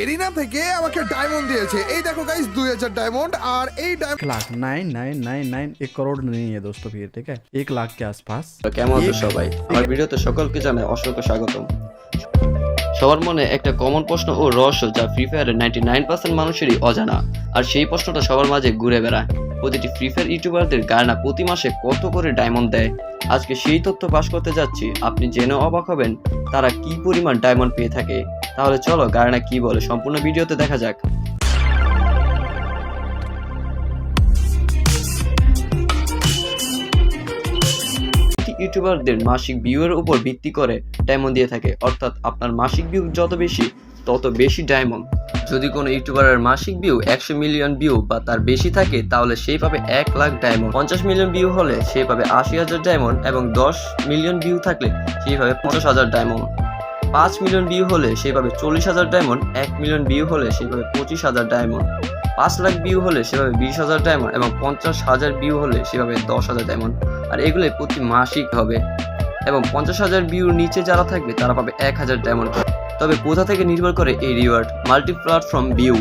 Arena থেকে আমাকে diamond দিয়েছে এই দেখো গাইস দুই হাজার ডায়মন্ড আর এই ডায়মন্ড एक lakh nine nine nine nine एक करोड़ नहीं है दोस्तों फिर ठीक है एक लाख के आसपास কেমন আছো সবাই আমার ভিডিওতে সকলকে জানাই অসংখ্য স্বাগতম সবার মনে একটা কমন প্রশ্ন ও রহস্য যা ফ্রি ফায়ারের নাইনটি নাইন পার্সেন্ট মানুষেরই অজানা আর সেই প্রশ্নটা সবার মাঝে ঘুরে বেড়ায় প্রতিটি ফ্রি ফায়ার ইউটিউবারদের গায়না প্রতি মাসে কত করে ডায়মন্ড দেয় আজকে সেই তথ্য পাশ করতে যাচ্ছি আপনি জেনে অবাক হবেন তারা কি পরিমাণ ডায়মন্ড পেয়ে থাকে তাহলে চলো গায়না কি বলে? সম্পূর্ণ ভিডিওতে দেখা যাক। ইউটিউবারদের মাসিক ভিউয়ের উপর ভিত্তি করে ডায়মন্ড দিয়ে থাকে। অর্থাৎ আপনার মাসিক ভিউ যত বেশি, তত বেশি ডায়মন্ড যদি কোনো ইউটিউবারের মাসিক ভিউ একশো মিলিয়ন ভিউ বা তার বেশি থাকে, তাহলে সেই পাবে এক লাখ ডায়মন্ড পঞ্চাশ মিলিয়ন ভিউ হলে সে পাবে আশি হাজার ডায়মন্ড এবং দশ মিলিয়ন ভিউ থাকলে সেই পাবে পঞ্চাশ হাজার ডায়মন্ড পাঁচ মিলিয়ন ভিউ হলে সে পাবে চল্লিশ হাজার ডায়মন্ড, এক মিলিয়ন ভিউ হলে সে পাবে পঁচিশ হাজার ডায়মন্ড, পাঁচ লাখ ভিউ হলে সেভাবে বিশ হাজার ডায়মন্ড এবং পঞ্চাশ হাজার ভিউ হলে সেভাবে দশ হাজার ডায়মন্ড। আর এগুলো প্রতি মাসিক হবে। এবং পঞ্চাশ হাজার ভিউর নিচে যারা থাকবে, তারা পাবে এক হাজার ডায়মন্ড। তবে কোথা থেকে নির্ভর করে এই রিওয়ার্ড? Multi platform view.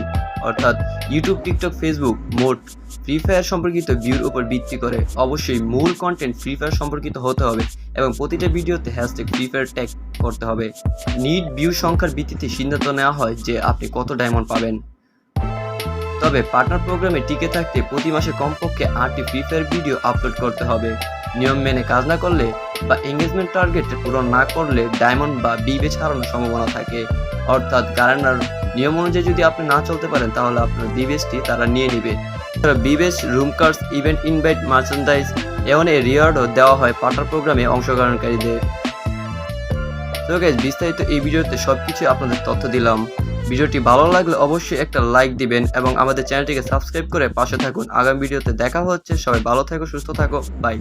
অর্থাৎ ইউটিউব টিকটক ফেসবুক মোট ফ্রি ফায়ার সম্পর্কিত ভিউর উপর ভিত্তি করে অবশ্যই মূল কন্টেন্ট ফ্রি ফায়ার সম্পর্কিত হতে হবে এবং প্রতিটা ভিডিওতে হ্যাশট্যাগ ফ্রি ফায়ার ট্যাগ করতে হবে। নিট ভিউ সংখ্যার ভিত্তিতে সিদ্ধান্ত নেওয়া হয় যে আপনি কত ডায়মন্ড পাবেন। তবে পার্টনার প্রোগ্রামে টিকে থাকতে প্রতি মাসে কমপক্ষে আটটি ফ্রি ফায়ার ভিডিও আপলোড করতে হবে। নিয়ম মেনে কাজ না করলে বা এঙ্গেজমেন্ট টার্গেট পূরণ না করলে ডায়মন্ড বা বিবেচ হারানোর সম্ভাবনা থাকে। অর্থাৎ গারানার নিয়ম অনুযায়ী যদি আপনি না চলতে পারেন, তাহলে আপনার বিবেচটি তারা নিয়ে নেবে। বিবেচ room cards event invite merchandise এমন এই রিওয়ার্ডও দেওয়া হয় পার্টনার প্রোগ্রামে অংশগ্রহণকারীদের। তো গাইজ বিস্তারিত এই ভিডিওতে সবকিছু আপনাদের তথ্য দিলাম। ভিডিওটি ভালো লাগলে অবশ্যই একটা লাইক দিবেন এবং আমাদের চ্যানেলটিকে সাবস্ক্রাইব করে পাশে থাকুন। আগামী ভিডিওতে দেখা হচ্ছে। সবাই ভালো থাকো, সুস্থ থাকো। বাই